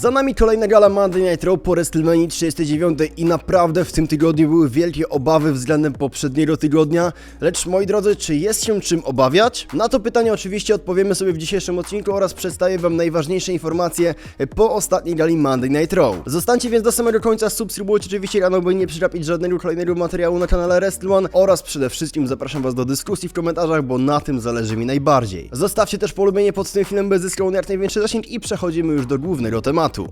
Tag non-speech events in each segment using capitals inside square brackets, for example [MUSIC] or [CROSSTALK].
Za nami kolejna gala Monday Night Raw po WrestleMania 39 i naprawdę w tym tygodniu były wielkie obawy względem poprzedniego tygodnia, lecz moi drodzy, czy jest się czym obawiać? Na to pytanie oczywiście odpowiemy sobie w dzisiejszym odcinku oraz przedstawię wam najważniejsze informacje po ostatniej gali Monday Night Raw. Zostańcie więc do samego końca, subskrybujcie oczywiście kanał, by nie przegapić żadnego kolejnego materiału na kanale WrestleOne oraz przede wszystkim zapraszam was do dyskusji w komentarzach, bo na tym zależy mi najbardziej. Zostawcie też polubienie pod tym filmem, by zyskał jak największy zasięg i przechodzimy już do głównego tematu. tematu.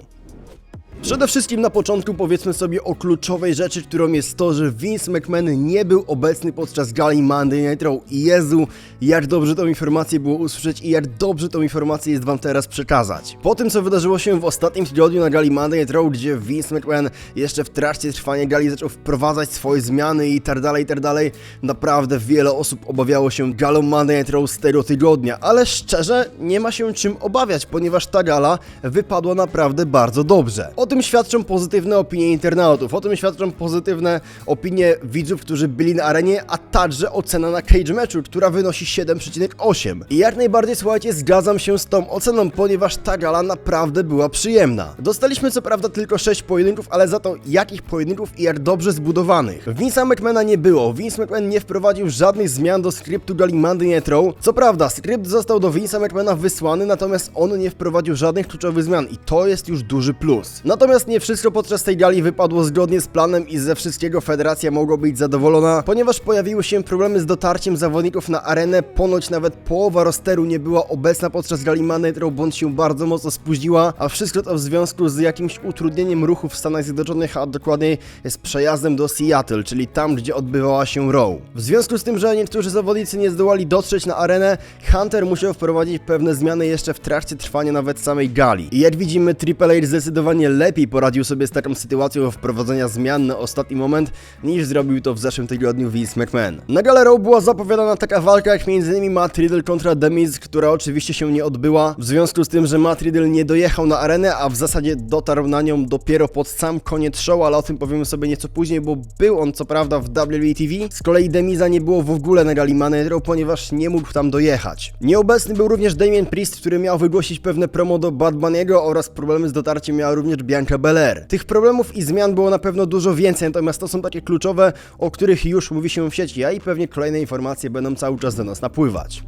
Przede wszystkim na początku powiedzmy sobie o kluczowej rzeczy, którą jest to, że Vince McMahon nie był obecny podczas gali Monday Night Raw. I Jezu, jak dobrze tą informację było usłyszeć i jak dobrze tą informację jest wam teraz przekazać. Po tym, co wydarzyło się w ostatnim tygodniu na gali Monday Night Raw, gdzie Vince McMahon jeszcze w trakcie trwania gali zaczął wprowadzać swoje zmiany i tak dalej, i tak dalej, naprawdę wiele osób obawiało się galą Monday Night Raw z tego tygodnia, ale szczerze nie ma się czym obawiać, ponieważ ta gala wypadła naprawdę bardzo dobrze. Tym świadczą pozytywne opinie internautów, o tym świadczą pozytywne opinie widzów, którzy byli na arenie, a także ocena na cage meczu, która wynosi 7,8. I jak najbardziej, słuchajcie, zgadzam się z tą oceną, ponieważ ta gala naprawdę była przyjemna. Dostaliśmy co prawda tylko 6 pojedynków, ale za to jakich pojedynków i jak dobrze zbudowanych. Vince'a McMahona nie było, Vince McMahon nie wprowadził żadnych zmian do skryptu gali Monday Night Raw. Co prawda, skrypt został do Vince'a McMahona wysłany, natomiast on nie wprowadził żadnych kluczowych zmian i to jest już duży plus. Nie wszystko podczas tej gali wypadło zgodnie z planem i ze wszystkiego federacja mogła być zadowolona, ponieważ pojawiły się problemy z dotarciem zawodników na arenę, ponoć nawet połowa rosteru nie była obecna podczas gali Raw, bądź się bardzo mocno spóźniła, a wszystko to w związku z jakimś utrudnieniem ruchu w Stanach Zjednoczonych, a dokładniej z przejazdem do Seattle, czyli tam, gdzie odbywała się Raw. W związku z tym, że niektórzy zawodnicy nie zdołali dotrzeć na arenę, Hunter musiał wprowadzić pewne zmiany jeszcze w trakcie trwania nawet samej gali. I jak widzimy, Triple H zdecydowanie lepiej poradził sobie z taką sytuacją wprowadzenia zmian na ostatni moment, niż zrobił to w zeszłym tygodniu Vince McMahon. Na galę Raw była zapowiadana taka walka jak m.in. Matt Riddle kontra The Miz, która oczywiście się nie odbyła, w związku z tym, że Matt Riddle nie dojechał na arenę, a w zasadzie dotarł na nią dopiero pod sam koniec show, ale o tym powiemy sobie nieco później, bo był on co prawda w WWE TV, z kolei Demiza nie było w ogóle na gali Raw, ponieważ nie mógł tam dojechać. Nieobecny był również Damien Priest, który miał wygłosić pewne promo do Bad Bunny'ego oraz problemy z dotarciem miała również Bianca Belair. Tych problemów i zmian było na pewno dużo więcej, natomiast to są takie kluczowe, o których już mówi się w sieci, a i pewnie kolejne informacje będą cały czas do nas napływać.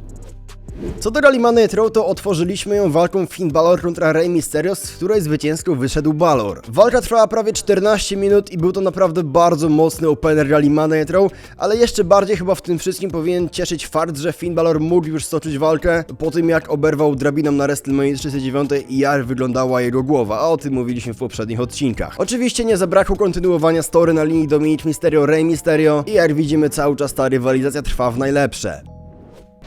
Co do Gali Monday Night Raw, to otworzyliśmy ją walką Finn Balor kontra Rey Mysterio, z której zwycięsko wyszedł Balor. Walka trwała prawie 14 minut i był to naprawdę bardzo mocny opener Monday Night Raw, ale jeszcze bardziej chyba w tym wszystkim powinien cieszyć fakt, że Finn Balor mógł już stoczyć walkę po tym jak oberwał drabiną na WrestleMania 39 i jak wyglądała jego głowa, a o tym mówiliśmy w poprzednich odcinkach. Oczywiście nie zabrakło kontynuowania story na linii Dominic Mysterio, Rey Mysterio i jak widzimy cały czas ta rywalizacja trwa w najlepsze.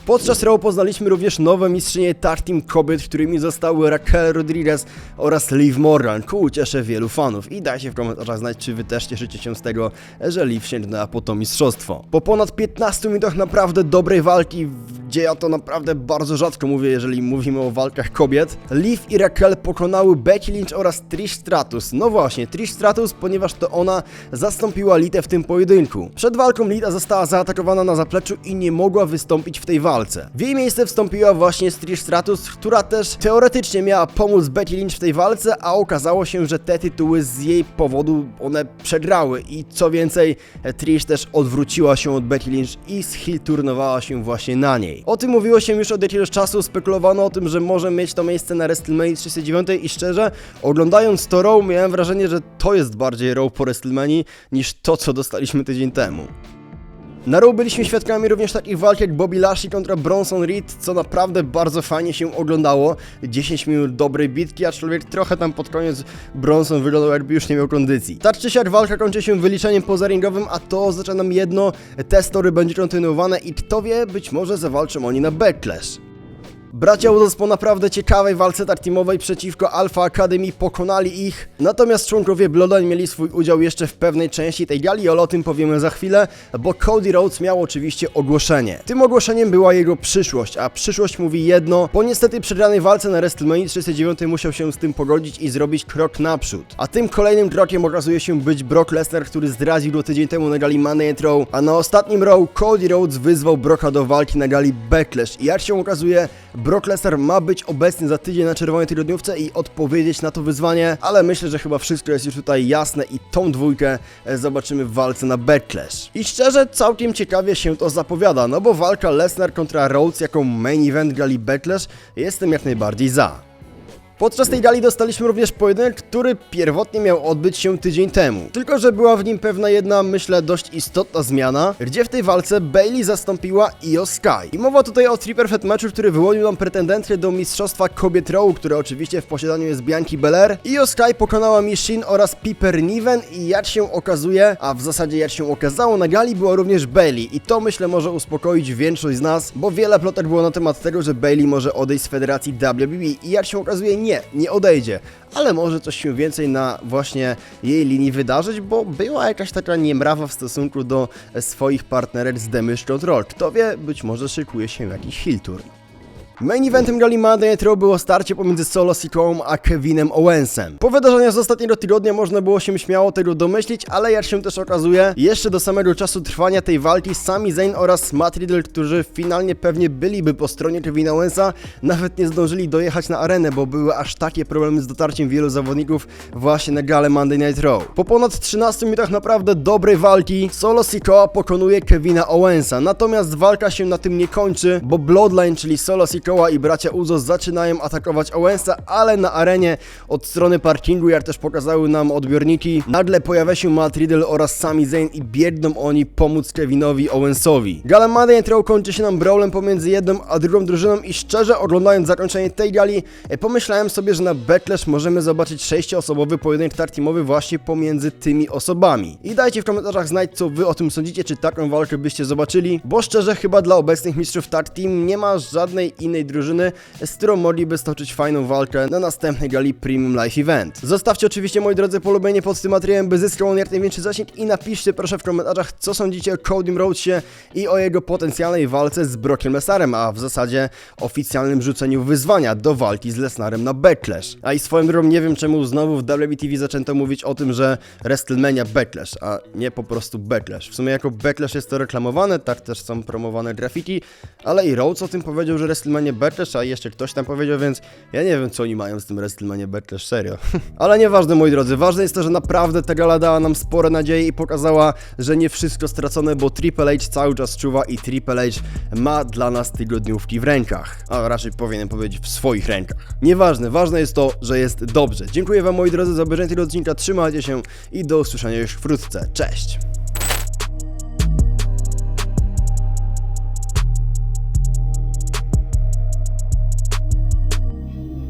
Podczas Raw poznaliśmy również nowe mistrzynie tag team kobiet, którymi zostały Raquel Rodriguez oraz Liv Morgan. Ku cieszę wielu fanów i dajcie w komentarzach znać, czy wy też cieszycie się z tego, że Liv sięgnęła po to mistrzostwo. Po ponad 15 minutach naprawdę dobrej walki, gdzie ja to naprawdę bardzo rzadko mówię, jeżeli mówimy o walkach kobiet, Liv i Raquel pokonały Becky Lynch oraz Trish Stratus. No właśnie, Trish Stratus, ponieważ to ona zastąpiła Litę w tym pojedynku. Przed walką Lita została zaatakowana na zapleczu i nie mogła wystąpić w tej walce. W jej miejsce wstąpiła właśnie Trish Stratus, która też teoretycznie miała pomóc Becky Lynch w tej walce, a okazało się, że te tytuły z jej powodu one przegrały i co więcej, Trish też odwróciła się od Becky Lynch i schilturnowała się właśnie na niej. O tym mówiło się już od jakiegoś czasu, spekulowano o tym, że może mieć to miejsce na WrestleMania 39 i szczerze, oglądając to Raw miałem wrażenie, że to jest bardziej Raw po WrestleMania niż to, co dostaliśmy tydzień temu. Na Raw byliśmy świadkami również takich walk jak Bobby Lashley kontra Bronson Reed, co naprawdę bardzo fajnie się oglądało. 10 minut dobrej bitki, aczkolwiek trochę tam pod koniec Bronson wyglądał jakby już nie miał kondycji. Tak czy siak walka kończy się wyliczeniem pozaringowym, a to oznacza nam jedno, te story będzie kontynuowane i kto wie, być może zawalczą oni na Backlash. Bracia Udos po naprawdę ciekawej walce tag teamowej przeciwko Alpha Academy pokonali ich, natomiast członkowie Bloodline mieli swój udział jeszcze w pewnej części tej gali, o tym powiemy za chwilę, bo Cody Rhodes miał oczywiście ogłoszenie. Tym ogłoszeniem była jego przyszłość, a przyszłość mówi jedno, po niestety przegranej walce na WrestleMania 39 musiał się z tym pogodzić i zrobić krok naprzód. A tym kolejnym krokiem okazuje się być Brock Lesnar, który zdradził go tydzień temu na gali Night Raw, a na ostatnim Raw Cody Rhodes wyzwał Brocka do walki na gali Backlash i jak się okazuje, Brock Lesnar ma być obecny za tydzień na czerwonej tygodniówce i odpowiedzieć na to wyzwanie, ale myślę, że chyba wszystko jest już tutaj jasne i tą dwójkę e, zobaczymy w walce na Backlash. I szczerze, całkiem ciekawie się to zapowiada, no bo walka Lesnar kontra Rhodes jako main event gali Backlash jestem jak najbardziej za. Podczas tej gali dostaliśmy również pojedynek, który pierwotnie miał odbyć się tydzień temu. Tylko, że była w nim pewna jedna, myślę, dość istotna zmiana, gdzie w tej walce Bailey zastąpiła Io Sky. I mowa tutaj o Triple Threat meczu, który wyłonił nam pretendentkę do Mistrzostwa Kobiet Raw, które oczywiście w posiadaniu jest Bianki Belair. Io Sky pokonała Michin oraz Piper Niven i jak się okazuje, a w zasadzie jak się okazało, na gali była również Bailey. I to myślę może uspokoić większość z nas, bo wiele plotek było na temat tego, że Bailey może odejść z federacji WWE i jak się okazuje nie, nie odejdzie, ale może coś się więcej na właśnie jej linii wydarzyć, bo była jakaś taka niemrawa w stosunku do swoich partnerek z Damage Control. Kto wie, być może szykuje się jakiś heel turn. Main eventem gali Monday Night Raw było starcie pomiędzy Solo Sikoą a Kevinem Owensem. Po wydarzeniach z ostatniego tygodnia można było się śmiało tego domyślić, ale jak się też okazuje, jeszcze do samego czasu trwania tej walki Sami Zayn oraz Matt Riddle, którzy finalnie pewnie byliby po stronie Kevina Owensa, nawet nie zdążyli dojechać na arenę, bo były aż takie problemy z dotarciem wielu zawodników właśnie na galę Monday Night Raw. Po ponad 13 minutach naprawdę dobrej walki, Solo Sikoa pokonuje Kevina Owensa, natomiast walka się na tym nie kończy, bo Bloodline, czyli Solo Sikoa i bracia Uzo zaczynają atakować Owensa, ale na arenie od strony parkingu, jak też pokazały nam odbiorniki, nagle pojawia się Matt Riddle oraz Sami Zayn i biegną oni pomóc Kevinowi Owensowi. Gala Monday Night kończy się nam brawlem pomiędzy jedną a drugą drużyną i szczerze oglądając zakończenie tej gali, e, pomyślałem sobie, że na Backlash możemy zobaczyć sześcioosobowy pojedynek tag teamowy właśnie pomiędzy tymi osobami. I dajcie w komentarzach znać, co wy o tym sądzicie, czy taką walkę byście zobaczyli, bo szczerze chyba dla obecnych mistrzów tag team nie ma żadnej innej drużyny, z którą mogliby stoczyć fajną walkę na następnej gali Premium Live Event. Zostawcie oczywiście, moi drodzy, polubienie pod tym materiałem, by zyskał on jak największy zasięg i napiszcie proszę w komentarzach, co sądzicie o Codym Rhodesie i o jego potencjalnej walce z Brockiem Lesnarem, a w zasadzie oficjalnym rzuceniu wyzwania do walki z Lesnarem na Backlash. A i swoją drogą nie wiem czemu znowu w WWTV zaczęto mówić o tym, że WrestleMania Backlash, a nie po prostu Backlash. W sumie jako Backlash jest to reklamowane, tak też są promowane graffiti, ale i Rhodes o tym powiedział, że WrestleMania Backlash, a jeszcze ktoś tam powiedział, więc ja nie wiem co oni mają z tym WrestleMania Backlash, serio. [LAUGHS] ale nieważne moi drodzy, ważne jest to, że naprawdę ta gala dała nam spore nadzieje i pokazała, że nie wszystko stracone, bo Triple H cały czas czuwa i Triple H ma dla nas tygodniówki w rękach, a raczej powinienem powiedzieć w swoich rękach. Nieważne, ważne jest to, że jest dobrze. Dziękuję wam moi drodzy za obejrzenie tego odcinka, trzymajcie się i do usłyszenia już wkrótce. Cześć!